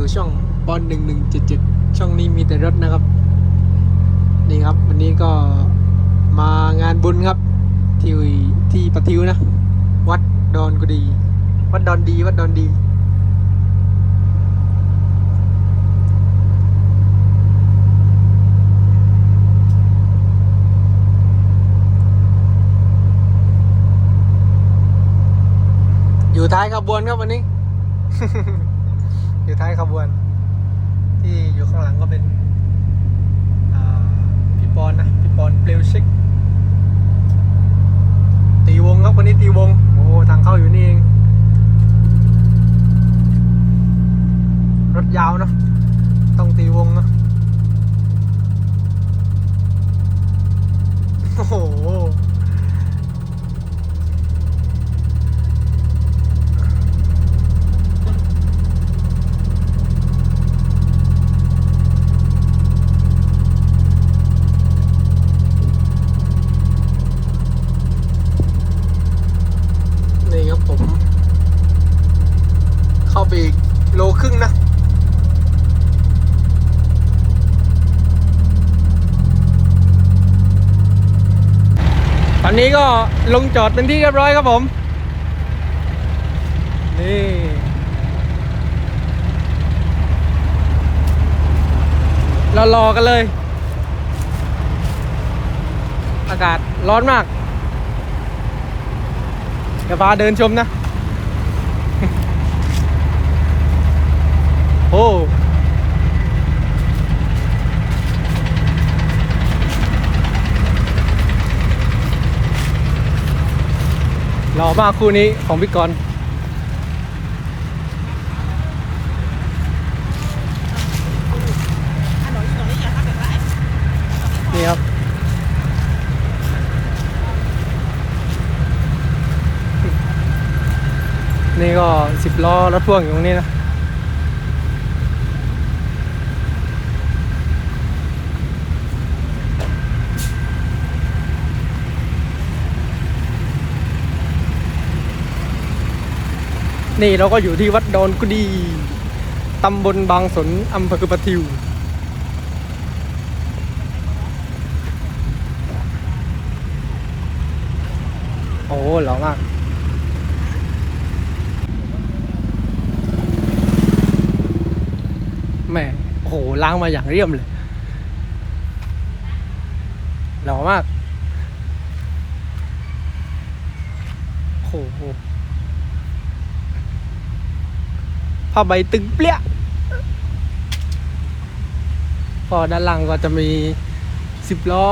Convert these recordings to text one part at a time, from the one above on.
สู่ช่องบอลหนึ่งหนึ่งเจ็ดเจ็ดช่องนี้มีแต่รถนะครับ นี่ครับ วันนี้ก็มางานบุญครับ ที่ที่ปะทิวนะ วัดดอนกุดี วัดดอนดี วัดดอนดีอยู่ท้ายขบวนครับวันนี้ อยู่ท้ายขบวน ที่อยู่ข้างหลังก็เป็นพี่ปอนนะพี่ปอนเปลวชิก ตีวงครับวันนี้ตีวง โอ้ทางเข้าอยู่นี่เอง รถยาวเนะต้องตีวงเนะโอ้โห นี่ครับผม เข้าไปอีกโลครึ่งนะ ต อนนี้ก็ลงจอดเป็นที่เรียบร้อยครับผม นี่เรารอกันเลย อากาศร้อนมาก เดี๋ยวพาเดินชมนะ โอ้ หล่อมากคู่นี้ของพี่กรณ์นี่ครับนี่ก็สิบล้อรถพ่วงอยู่ตรงนี้นะ นี่เราก็อยู่ที่วัดดอนกุดีตำบลบางสนอำเภอปะทิว โอ้หล่อมากแหม่โอ้โหล้างมาอย่างเรียมเลยหล่อมากโอ้โห ผ้าใบตึงเปรี้ยก็ด้านล่างก็จะมีสิบล้อ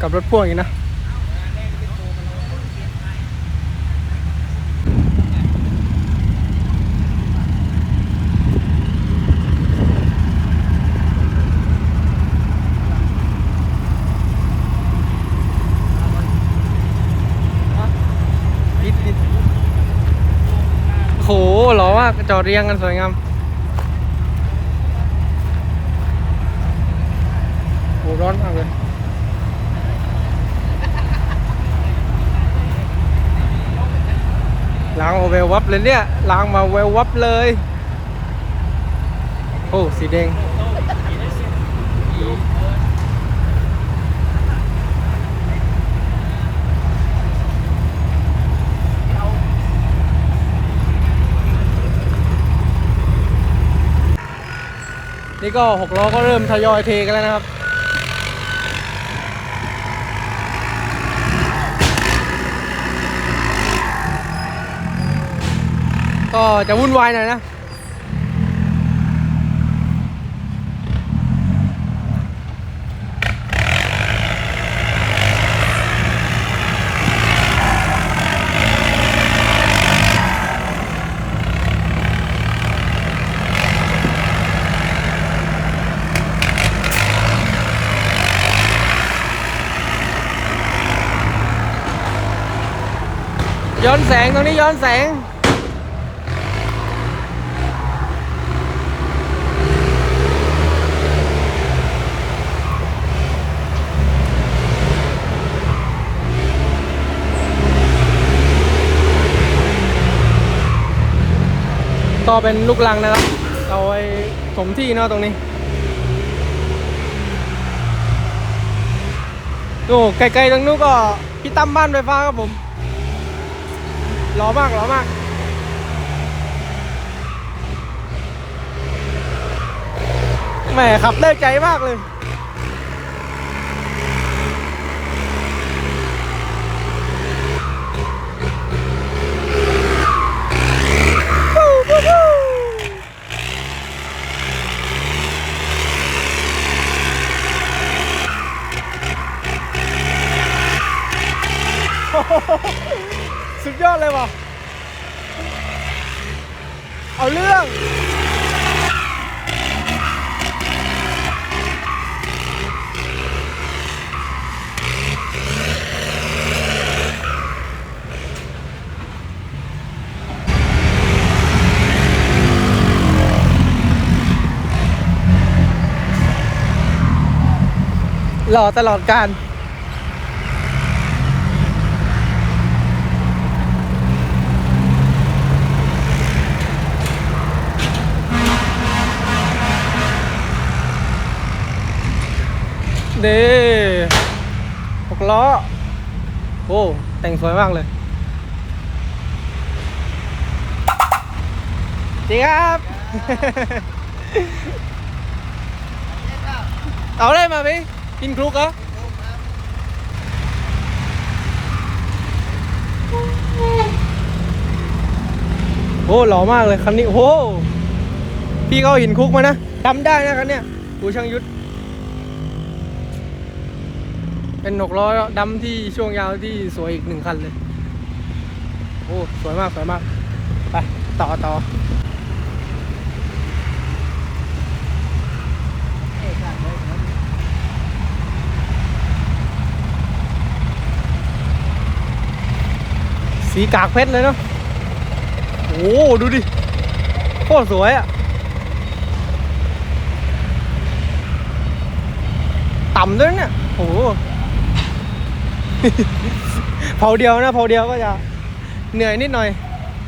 กับรถพ่วงอีกนะ ปิดปิด โหหล่อมากจอดเรียงกันสวยงามโหร้อนมากเลยล้างมาเวลวับเลยเนี่ยล้างมาเวลวับเลย โอ้ สีแดง นี่ก็หกล้อก็เริ่มทยอยเทกันแล้วนะครับก็จะวุ่นวายหน่อยนะ ย้อนแสงตรงนี้ย้อนแสงก็เป็นลูกลังนะครับ เอาไว้ถมที่เนาะตรงนี้โอ้ไกลๆตรงนู้นก็พี่ตั้มบ้านไฟฟ้าครับผม หล่อมากหล่อมากแหมขับได้ใจมากเลย สุดยอดเลยว่ะ เอาเรื่อง หล่อตลอดการเด้หกล้อ โอ้ แต่งสวยมากเลยดีครับ เอาได้มาพี่ กินคลุกเหรอโอ้หล่อมากเลยคันนี้โอ้โหพี่เขาหินคุกมานะดำได้นะคันเนี้ยกูช่างยุทธเป็นหกล้อดำที่ช่วงยาวที่สวยอีกหนึ่งคันเลย โอ้ สวยมาก สวยมาก ไป ต่อต่อ สีกากเพชรเลยเนาะโอ้ดูดิโคตรสวยอะ่ะต่ำด้วยเนี่ยโอ้โหเผาเดียวนะเผาเดียวก็จะเหนื่อยนิดหน่อย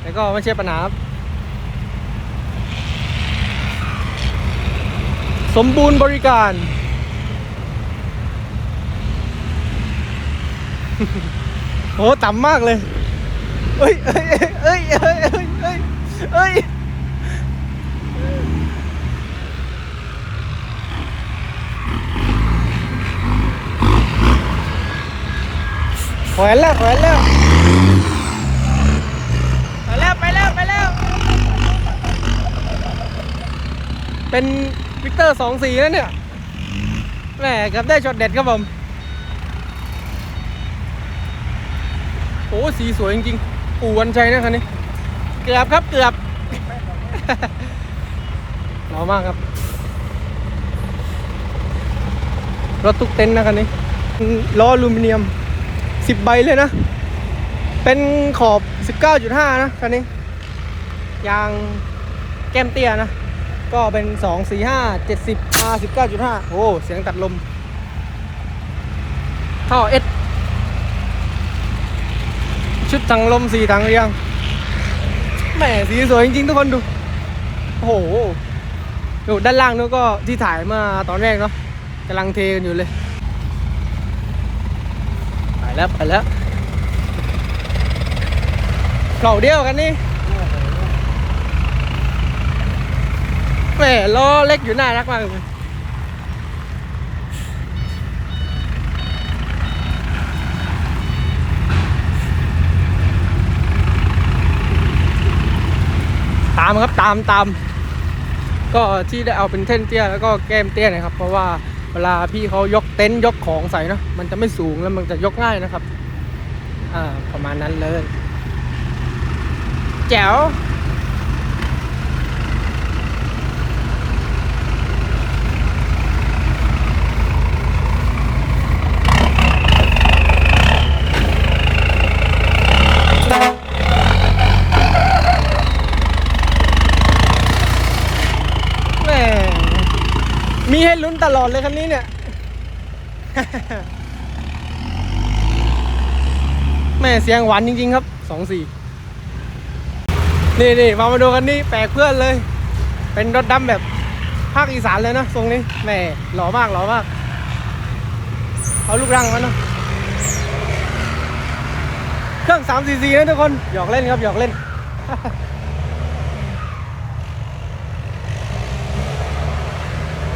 แต่ก็ไม่ใช่ปัญหาครับสมบูรณ์บริการโอ้ต่ำมากเลย เอ้ยเอ้ยเอ้ยเอ้ยเอ้ยเอ้ยเอ้ยขวนแล้วแขวนแล้วไปแล้วไปแล้วไปแล้ว เป็นวิกเตอร์สองสีแล้วเนี่ยแหมเกับได้ช็อตเด็ดครับผม โอ้สีสวยจริงๆ ปู่วันชัยนะคันนี้ เกือบครับเกือบหล่อมากครับ รถตุกเต็นท์นะคันนี้ล้ออลูมิเนียม 10 ใบเลยนะ เป็นขอบ 19.5 นะคันนี้ ยางแก้มเตี้ยนะ ก็เป็น 2 4 5 70 R 19.5 โอ้ เสียงตัดลมท่อเอส ชุดถังลมสีถังเรียงแหมสีสวยจริงๆทุกคนดู โอ้โหดูด้านล่างนู้นก็ที่ถ่ายมื่อตอนแรกเนาะกำลังเทกันอยู่เลย ไปแล้วไปแล้วเปล่าเดียวกันนี่แหมล้อเล็กอยู่น่ารักมากเลย ตามครับตามตามก็ที่ได้เอาเป็นเท่นเตี้ยแล้วก็แก้มเตี้ยนะครับ เพราะว่าเวลาพี่เขายกเต็นท์ยกของใส่เนอะมันจะไม่สูงแล้วมันจะยกง่ายนะครับ อ่าประมาณนั้นเลยแจ๋วแหมมีให้ลุ้นตล อดเลยคันนี้เนี่ย แม่เสียงหวานจริง ๆ ครับสองสี่นี่นี่มามาดูกันนี่แปลกเพื่อนเลย เป็นรถดำแบบภาคอีสานเลยนะทรงนี้แหมหล่อมากหล่อมากเอาลูกรังมาเนาะเครื่อง3 cc นะทุกคนหยอกเล่นครับหยอกเล่น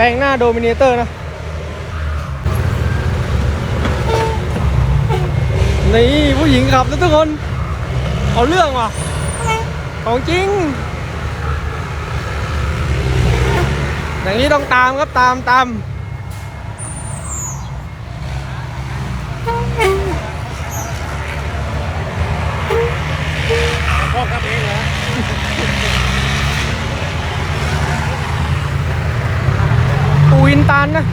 แปลงหน้าโดมิเนเตอร์นะ นี่ผู้หญิงขับนะทุกคน เอาเรื่องว่ะ ของจริง อย่างนี้ต้องตามครับตามตามพ่อครับเองเหรอ ปูอิน ตานนะ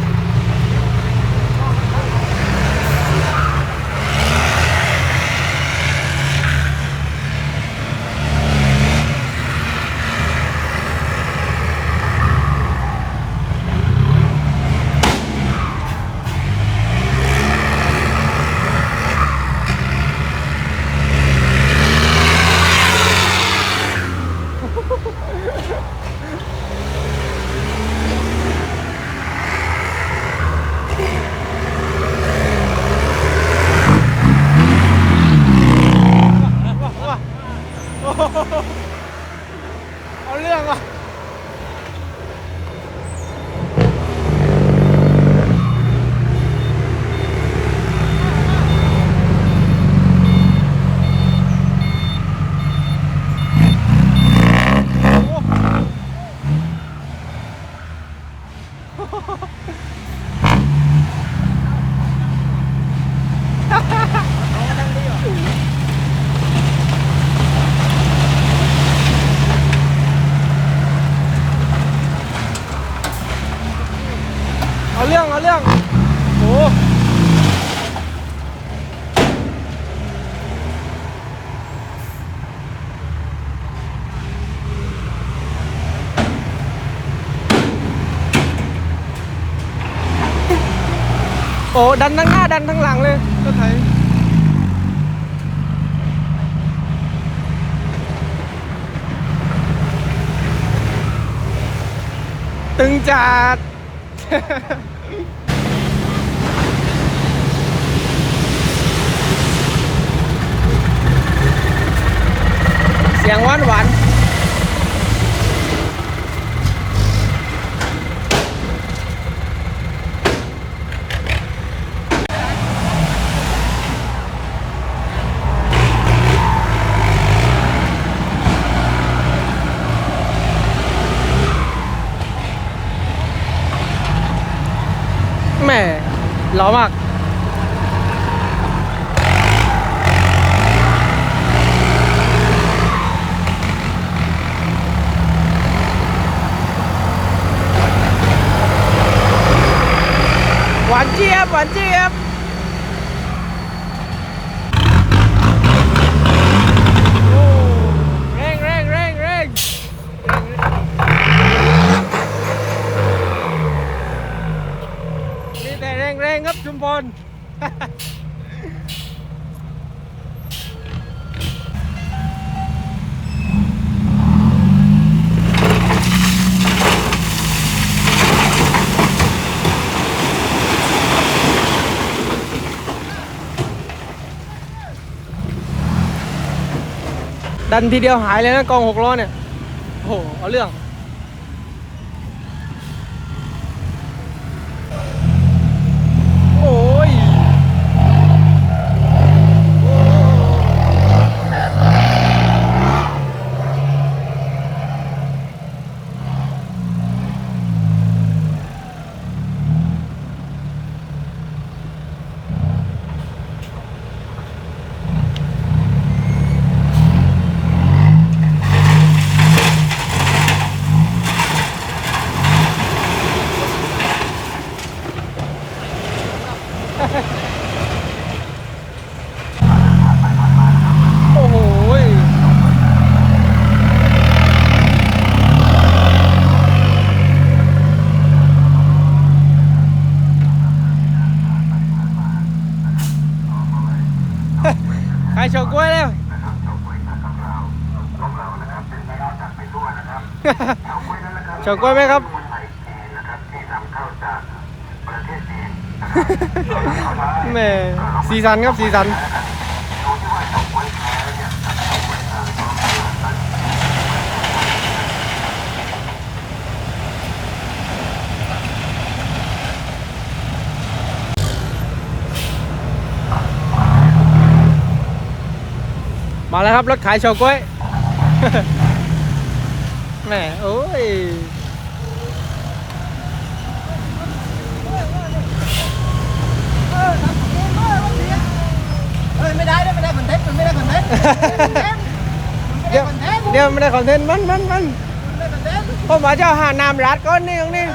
เอาเรื่องว่ะ เอาเรื่อง เอาเรื่อง โอ้ โอ้ดันทั้งหน้าดันทั้งหลังเลยรถไถตึงจัดเสียงหวานหวานแหม่หล่อมาก หวาน เจี๊ยบหวานเจี๊ยบโอ้เร่งเร่งเร่งเร่งมีแต่เร่งเร่งครับชุมพล ดันทีเดียวหายเลยนะกองหกล้อเนี่ยโอ้โหเอาเรื่อง โอ้ย โอ้โหยขายเฉาก๊วยแล้ว เฉาก๊วยไหมครับ แหม่สีสันครับสีสัน มาแล้วครับรถขายเฉาก๊วย แหมโอ้ย เฮ้ย ไม่ได้ไม่ได้คอนเทนต์มันไม่ได้คอนเทนต์เดี๋ยวเดี๋ยวไม่ได้คอนเทนต์มันมันมันผมว่าจะหาน้ำรัดก้อนนี่ตรงนี้